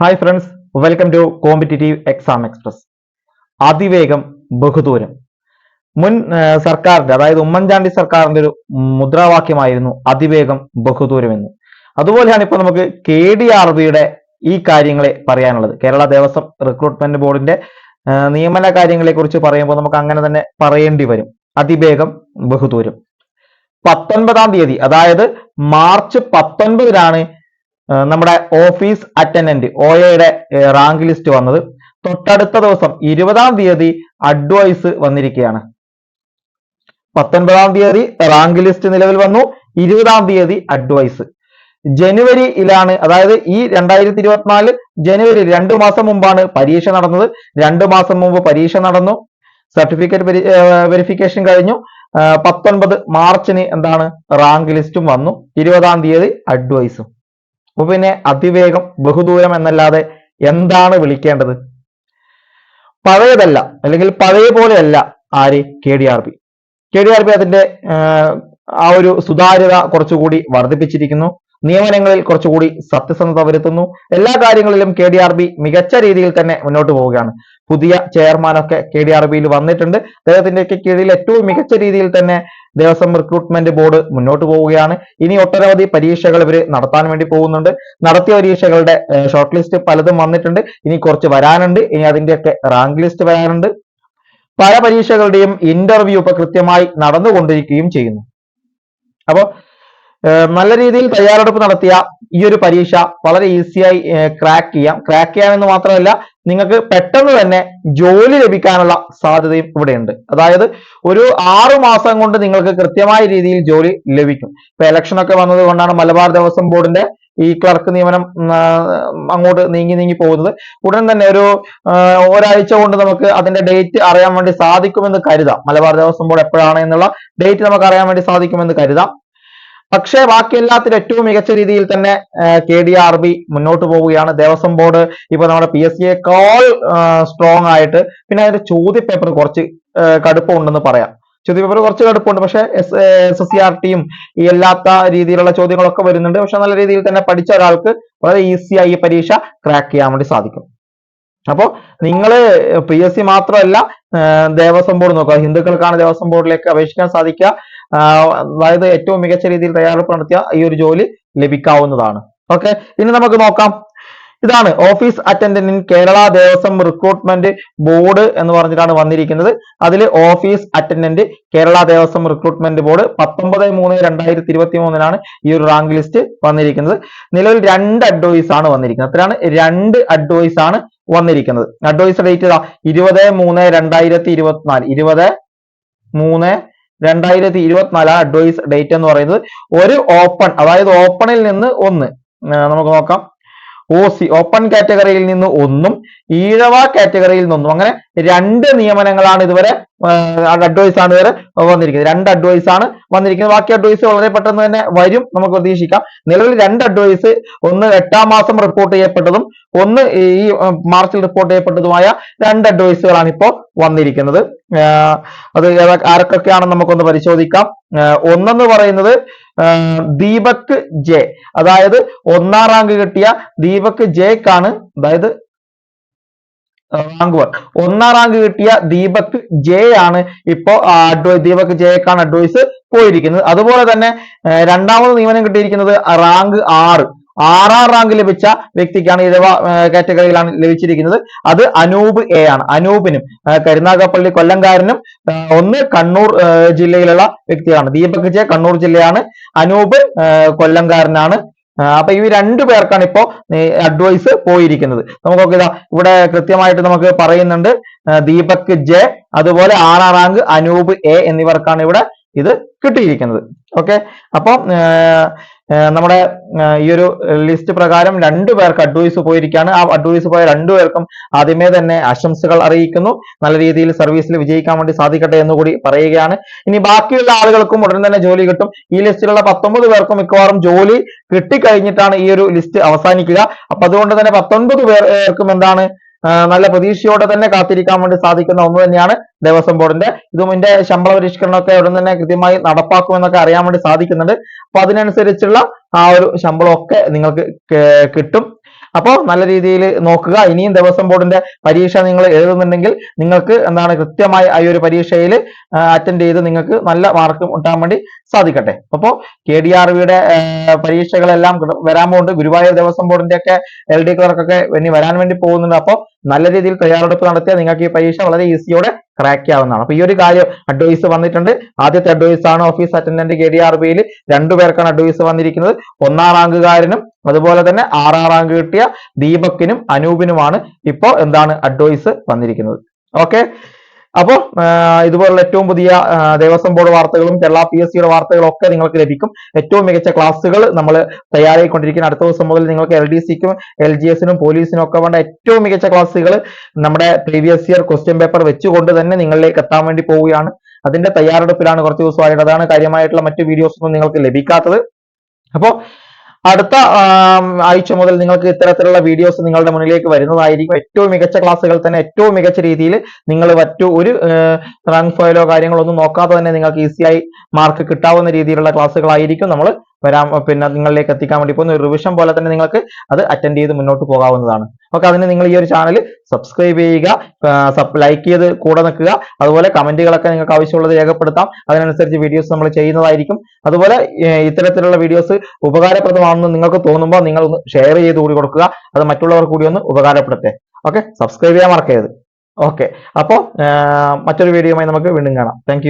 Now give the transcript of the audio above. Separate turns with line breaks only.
Hi friends welcome to competitive exam express അതിവേഗം ബഹുദൂരം. മുൻ സർക്കാരിന്റെ അതായത് ഉമ്മൻചാണ്ടി സർക്കാരിന്റെ ഒരു മുദ്രാവാക്യമായിരുന്നു അതിവേഗം ബഹുദൂരം എന്ന്. അതുപോലെയാണ് ഇപ്പൊ നമുക്ക് കെ ഡി ആർ ബിയുടെ ഈ കാര്യങ്ങളെ പറയാനുള്ളത്. കേരള ദേവസ്വം റിക്രൂട്ട്മെന്റ് ബോർഡിന്റെ നിയമന കാര്യങ്ങളെ കുറിച്ച് പറയുമ്പോൾ നമുക്ക് അങ്ങനെ തന്നെ പറയേണ്ടി വരും. അതിവേഗം ബഹുദൂരം. പത്തൊൻപതാം തീയതി അതായത് മാർച്ച് പത്തൊൻപതിനാണ് നമ്മുടെ ഓഫീസ് അറ്റൻഡന്റ് ഒ എയുടെ റാങ്ക് ലിസ്റ്റ് വന്നത് തൊട്ടടുത്ത ദിവസം ഇരുപതാം തീയതി അഡ്വൈസ് വന്നിരിക്കുകയാണ്. പത്തൊൻപതാം തീയതി റാങ്ക് ലിസ്റ്റ് നിലവിൽ വന്നു ഇരുപതാം തീയതി അഡ്വൈസ്. ജനുവരിയിലാണ് അതായത് ഈ രണ്ടായിരത്തി ഇരുപത്തിനാല് ജനുവരി രണ്ടു മാസം മുമ്പാണ് പരീക്ഷ നടന്നത്. രണ്ടു മാസം മുമ്പ് പരീക്ഷ നടന്നു സർട്ടിഫിക്കറ്റ് വെരിഫിക്കേഷൻ കഴിഞ്ഞു. പത്തൊൻപത് മാർച്ചിന് എന്താണ് റാങ്ക് ലിസ്റ്റും വന്നു ഇരുപതാം തീയതി അഡ്വൈസും. അപ്പൊ പിന്നെ അതിവേഗം ബഹുദൂരം എന്നല്ലാതെ എന്താണ് വിളിക്കേണ്ടത്? പഴയതല്ല അല്ലെങ്കിൽ പഴയ പോലെയല്ല ആര്? K D R P. K D R P അതിന്റെ ആ ഒരു സുതാര്യത കുറച്ചുകൂടി വർദ്ധിപ്പിച്ചിരിക്കുന്നു. നിയമനങ്ങളിൽ കുറച്ചുകൂടി സത്യസന്ധത വരുത്തുന്നു. എല്ലാ കാര്യങ്ങളിലും കെ ഡി ആർ ബി മികച്ച രീതിയിൽ തന്നെ മുന്നോട്ട് പോവുകയാണ്. പുതിയ ചെയർമാനൊക്കെ കെ ഡി ആർ ബിയിൽ വന്നിട്ടുണ്ട്. അദ്ദേഹത്തിന്റെയൊക്കെ കീഴിൽ ഏറ്റവും മികച്ച രീതിയിൽ തന്നെ ദേവസ്വം റിക്രൂട്ട്മെന്റ് ബോർഡ് മുന്നോട്ട് പോവുകയാണ്. ഇനി ഒട്ടനവധി പരീക്ഷകൾ ഇവർ നടത്താൻ വേണ്ടി പോകുന്നുണ്ട്. നടത്തിയ പരീക്ഷകളുടെ ഷോർട്ട് ലിസ്റ്റ് പലതും വന്നിട്ടുണ്ട്. ഇനി കുറച്ച് വരാനുണ്ട്. ഇനി അതിന്റെയൊക്കെ റാങ്ക് ലിസ്റ്റ് വരാനുണ്ട്. പല പരീക്ഷകളുടെയും ഇന്റർവ്യൂ ഇപ്പൊ കൃത്യമായി നടന്നുകൊണ്ടിരിക്കുകയും ചെയ്യുന്നു. അപ്പോ ഏഹ് നല്ല രീതിയിൽ തയ്യാറെടുപ്പ് നടത്തിയ ഈ ഒരു പരീക്ഷ വളരെ ഈസിയായി ക്രാക്ക് ചെയ്യാം. ക്രാക്ക് ചെയ്യാമെന്ന് മാത്രമല്ല നിങ്ങൾക്ക് പെട്ടെന്ന് തന്നെ ജോലി ലഭിക്കാനുള്ള സാധ്യതയും ഇവിടെയുണ്ട്. അതായത് ഒരു ആറു മാസം കൊണ്ട് നിങ്ങൾക്ക് കൃത്യമായ രീതിയിൽ ജോലി ലഭിക്കും. ഇപ്പൊ ഇലക്ഷൻ ഒക്കെ വന്നത് കൊണ്ടാണ് മലബാർ ദേവസ്വം ബോർഡിന്റെ ഈ ക്ലർക്ക് നിയമനം അങ്ങോട്ട് നീങ്ങി നീങ്ങി പോകുന്നത്. ഉടൻ തന്നെ ഒരു ഒരാഴ്ച കൊണ്ട് നമുക്ക് അതിന്റെ ഡേറ്റ് അറിയാൻ വേണ്ടി സാധിക്കുമെന്ന് കരുതാം. മലബാർ ദേവസ്വം ബോർഡ് എപ്പോഴാണ് എന്നുള്ള ഡേറ്റ് നമുക്ക് അറിയാൻ വേണ്ടി സാധിക്കുമെന്ന് കരുതാം. പക്ഷേ ബാക്കിയെല്ലാത്തിലും ഏറ്റവും മികച്ച രീതിയിൽ തന്നെ കെ ഡി ആർ ബി മുന്നോട്ട് പോവുകയാണ്. ദേവസ്വം ബോർഡ് ഇപ്പൊ നമ്മുടെ പി എസ് സിയേക്കാൾ സ്ട്രോങ് ആയിട്ട് പിന്നെ അതിന്റെ ചോദ്യ പേപ്പർ കുറച്ച് കടുപ്പമുണ്ടെന്ന് പറയാം. ചോദ്യ പേപ്പർ കുറച്ച് കടുപ്പമുണ്ട് പക്ഷേ എസ് എസ് സി ആർ ടിയും ഈ അല്ലാത്ത രീതിയിലുള്ള ചോദ്യങ്ങളൊക്കെ വരുന്നുണ്ട്. പക്ഷെ നല്ല രീതിയിൽ തന്നെ പഠിച്ച ഒരാൾക്ക് വളരെ ഈസിയായി ഈ പരീക്ഷ ക്രാക്ക് ചെയ്യാൻ വേണ്ടി സാധിക്കും. അപ്പോൾ നിങ്ങൾ പി എസ് സി മാത്രമല്ല ദേവസ്വം ബോർഡ് നോക്കുക. ഹിന്ദുക്കൾക്കാണ് ദേവസ്വം ബോർഡിലേക്ക് അപേക്ഷിക്കാൻ സാധിക്കുക. അതായത് ഏറ്റവും മികച്ച രീതിയിൽ തയ്യാറെടുപ്പ് നടത്തിയ ഈ ഒരു ജോലി ലഭിക്കാവുന്നതാണ്. ഓക്കെ ഇനി നമുക്ക് നോക്കാം. ഇതാണ് office attendant in Kerala Devaswom recruitment board എന്ന് പറഞ്ഞിട്ടാണ് വന്നിരിക്കുന്നത്. അതിൽ office attendant Kerala Devaswom recruitment board പത്തൊമ്പത് മൂന്ന് രണ്ടായിരത്തി ഇരുപത്തി മൂന്നിനാണ് ഈ ഒരു റാങ്ക് ലിസ്റ്റ് വന്നിരിക്കുന്നത്. നിലവിൽ രണ്ട് അഡ്വൈസ് ആണ് വന്നിരിക്കുന്നത്. അത്രയാണ് രണ്ട് അഡ്വൈസ് ആണ് വന്നിരിക്കുന്നത്. അഡ്വൈസ് ഡേറ്റ് ഇരുപത് മൂന്ന് രണ്ടായിരത്തി ഇരുപത്തിനാല് ഇരുപത് മൂന്ന് രണ്ടായിരത്തി ഇരുപത്തിനാല് അഡ്വൈസ് ഡേറ്റ് എന്ന് പറയുന്നത് ഒരു ഓപ്പൺ അതായത് ഓപ്പണിൽ നിന്ന് ഒന്ന്. നമുക്ക് നോക്കാം. ഒ സി ഓപ്പൺ കാറ്റഗറിയിൽ നിന്ന് ഒന്നും ഈഴവ കാറ്റഗറിയിൽ നിന്നും. അങ്ങനെ രണ്ട് നിയമനങ്ങളാണ് ഇതുവരെ അഡ്വൈസ് ആണ് വേറെ വന്നിരിക്കുന്നത്. രണ്ട് അഡ്വൈസ് ആണ് വന്നിരിക്കുന്നത്. ബാക്കി അഡ്വൈസ് വളരെ പെട്ടെന്ന് തന്നെ വരും. നമുക്ക് പ്രതീക്ഷിക്കാം. നിലവിൽ രണ്ട് അഡ്വൈസ് ഒന്ന് എട്ടാം മാസം റിപ്പോർട്ട് ചെയ്യപ്പെട്ടതും ഒന്ന് ഈ മാർച്ചിൽ റിപ്പോർട്ട് ചെയ്യപ്പെട്ടതുമായ രണ്ട് അഡ്വൈസുകളാണ് ഇപ്പോൾ വന്നിരിക്കുന്നത്. അത് ആരൊക്കെയാണെന്ന് നമുക്കൊന്ന് പരിശോധിക്കാം. ഒന്നെന്ന് പറയുന്നത് ദീപക് ജെ. അതായത് ഒന്നാം റാങ്ക് കിട്ടിയ ദീപക് ജെക്കാണ് അതായത് റാങ്ക് വൺ ഒന്നാം റാങ്ക് കിട്ടിയ ദീപക് ജെ ആണ് ഇപ്പോ ദീപക് ജെക്കാണ് അഡ്വൈസ് പോയിരിക്കുന്നത്. അതുപോലെ തന്നെ രണ്ടാമത് നിയമനം കിട്ടിയിരിക്കുന്നത് റാങ്ക് ആറ്. ആറാം റാങ്ക് ലഭിച്ച വ്യക്തിക്കാണ് ഇരവ കാറ്റഗറിയിലാണ് ലഭിച്ചിരിക്കുന്നത്. അത് അനൂപ് എ ആണ്. അനൂപിനും കരുനാഗപ്പള്ളി കൊല്ലംകാരനും ഒന്ന് കണ്ണൂർ ജില്ലയിലുള്ള വ്യക്തിയാണ്. ദീപക് ജെ കണ്ണൂർ ജില്ലയാണ്. അനൂപ് കൊല്ലംകാരനാണ്. അപ്പൊ ഈ രണ്ടു പേർക്കാണ് ഇപ്പോ അഡ്വൈസ് പോയിരിക്കുന്നത്. നമുക്കൊക്കെ ഇതാ ഇവിടെ കൃത്യമായിട്ട് നമുക്ക് പറയുന്നുണ്ട് ദീപക് ജെ അതുപോലെ ആറാം റാങ്ക് അനൂപ് എ എന്നിവർക്കാണ് ഇവിടെ ഇത് കിട്ടിയിരിക്കുന്നത്. ഓക്കെ അപ്പം നമ്മുടെ ഈ ഒരു ലിസ്റ്റ് പ്രകാരം രണ്ടു പേർക്ക് അഡ്വൈസ് പോയിരിക്കുകയാണ് ആ അഡ്വൈസ് പോയ രണ്ടു പേർക്കും ആദ്യമേ തന്നെ ആശംസകൾ അറിയിക്കുന്നു. നല്ല രീതിയിൽ സർവീസിൽ വിജയിക്കാൻ വേണ്ടി സാധിക്കട്ടെ എന്ന് കൂടി പറയുകയാണ്. ഇനി ബാക്കിയുള്ള ആളുകൾക്കും ഉടൻ തന്നെ ജോലി കിട്ടും. ഈ ലിസ്റ്റിലുള്ള പത്തൊമ്പത് പേർക്കും മിക്കവാറും ജോലി കിട്ടിക്കഴിഞ്ഞിട്ടാണ് ഈ ഒരു ലിസ്റ്റ് അവസാനിക്കുക. അപ്പൊ അതുകൊണ്ട് തന്നെ പത്തൊൻപത് പേർക്കും എന്താണ് നല്ല പ്രതീക്ഷയോടെ തന്നെ കാത്തിരിക്കാൻ വേണ്ടി സാധിക്കുന്ന ഒന്ന് തന്നെയാണ് ദേവസ്വം ബോർഡിന്റെ. ഇതും ഇതിന്റെ ശമ്പള പരിഷ്കരണമൊക്കെ ഉടൻ തന്നെ കൃത്യമായി നടപ്പാക്കുമെന്നൊക്കെ അറിയാൻ വേണ്ടി സാധിക്കുന്നുണ്ട്. അപ്പൊ അതിനനുസരിച്ചുള്ള ആ ഒരു ശമ്പളം ഒക്കെ നിങ്ങൾക്ക് കിട്ടും. അപ്പോൾ നല്ല രീതിയിൽ നോക്കുക. ഇനിയും ദേവസ്വം ബോർഡിന്റെ പരീക്ഷ നിങ്ങൾ എഴുതുന്നുണ്ടെങ്കിൽ നിങ്ങൾക്ക് എന്താണ് കൃത്യമായി ആ ഒരു പരീക്ഷയിൽ അറ്റൻഡ് ചെയ്ത് നിങ്ങൾക്ക് നല്ല മാർക്ക് ഉണ്ടാൻ വേണ്ടി സാധിക്കട്ടെ. അപ്പോൾ കെ ഡി ആർ വിയുടെ പരീക്ഷകളെല്ലാം വരാൻ പോകുന്നുണ്ട്. ഗുരുവായൂർ ദേവസ്വം ബോർഡിന്റെ ഒക്കെ എൽ ഡി ക്ലർക്കൊക്കെ ഇനി വരാൻ വേണ്ടി പോകുന്നുണ്ട്. അപ്പോൾ നല്ല രീതിയിൽ തയ്യാറെടുപ്പ് നടത്തിയാൽ നിങ്ങൾക്ക് ഈ പരീക്ഷ വളരെ ഈസിയോടെ ക്രാക്ക് ആവുന്നതാണ് അപ്പൊ ഈ ഒരു കാര്യം അഡ്വൈസ് വന്നിട്ടുണ്ട്. ആദ്യത്തെ അഡ്വൈസ് ആണ് office attendant K D R ബിയിൽ രണ്ടുപേർക്കാണ് അഡ്വൈസ് വന്നിരിക്കുന്നത്. ഒന്നാം റാങ്കുകാരനും അതുപോലെ തന്നെ ആറാം റാങ്ക് കിട്ടിയ ദീപക്കിനും അനൂപിനുമാണ് ഇപ്പോ എന്താണ് അഡ്വൈസ് വന്നിരിക്കുന്നത്. ഓക്കെ അപ്പോ ഇതുപോലുള്ള ഏറ്റവും പുതിയ ദേവസ്വം ബോർഡ് വാർത്തകളും കേരള പി എസ് സിയുടെ വാർത്തകളും ഒക്കെ നിങ്ങൾക്ക് ലഭിക്കും. ഏറ്റവും മികച്ച ക്ലാസ്സുകൾ നമ്മൾ തയ്യാറായിക്കൊണ്ടിരിക്കുന്ന അടുത്ത ദിവസം മുതൽ നിങ്ങൾക്ക് എൽ ഡി സിക്കും എൽ ജി എസിനും പോലീസിനും ഒക്കെ വേണ്ട ഏറ്റവും മികച്ച ക്ലാസ്സുകൾ നമ്മുടെ പ്രീവിയസ് ഇയർ ക്വസ്റ്റ്യൻ പേപ്പർ വെച്ചുകൊണ്ട് തന്നെ നിങ്ങളിലേക്ക് എത്താൻ വേണ്ടി പോവുകയാണ്. അതിന്റെ തയ്യാറെടുപ്പിലാണ് കുറച്ച് ദിവസമായിട്ട് അതാണ് കാര്യമായിട്ടുള്ള മറ്റു വീഡിയോസ് ഒന്നും നിങ്ങൾക്ക് ലഭിക്കാത്തത്. അപ്പോൾ അടുത്ത ആഴ്ച മുതൽ നിങ്ങൾക്ക് ഇത്തരത്തിലുള്ള വീഡിയോസ് നിങ്ങളുടെ മുന്നിലേക്ക് വരുന്നതായിരിക്കും. ഏറ്റവും മികച്ച ക്ലാസ്സുകൾ തന്നെ ഏറ്റവും മികച്ച രീതിയിൽ നിങ്ങൾ മറ്റു ഒരു റാങ്ക് ഫയലോ കാര്യങ്ങളോ ഒന്നും നോക്കാതെ തന്നെ നിങ്ങൾക്ക് ഈസിയായി മാർക്ക് കിട്ടാവുന്ന രീതിയിലുള്ള ക്ലാസ്സുകളായിരിക്കും നമ്മൾ വരാൻ പിന്നെ നിങ്ങളിലേക്ക് എത്തിക്കാൻ വേണ്ടി പോകുന്ന ഒരു റിവിഷൻ പോലെ തന്നെ നിങ്ങൾക്ക് അത് അറ്റൻഡ് ചെയ്ത് മുന്നോട്ട് പോകാവുന്നതാണ്. ഓക്കെ അതിന് നിങ്ങൾ ഈ ഒരു ചാനൽ സബ്സ്ക്രൈബ് ചെയ്യുക ലൈക്ക് ചെയ്ത് കൂടെ നിൽക്കുക. അതുപോലെ കമന്റുകളൊക്കെ നിങ്ങൾക്ക് ആവശ്യമുള്ളത് രേഖപ്പെടുത്താം. അതിനനുസരിച്ച് വീഡിയോസ് നമ്മൾ ചെയ്യുന്നതായിരിക്കും. അതുപോലെ ഇത്തരത്തിലുള്ള വീഡിയോസ് ഉപകാരപ്രദമാണെന്ന് നിങ്ങൾക്ക് തോന്നുമ്പോൾ നിങ്ങൾ ഒന്ന് ഷെയർ ചെയ്ത് കൂടി കൊടുക്കുക. അത് മറ്റുള്ളവർ കൂടി ഒന്ന് ഉപകാരപ്പെടുത്തേ ഓക്കെ സബ്സ്ക്രൈബ് ചെയ്യാൻ മറക്കരുത്. ഓക്കെ അപ്പോൾ മറ്റൊരു വീഡിയോയുമായി നമുക്ക് വീണ്ടും കാണാം. താങ്ക്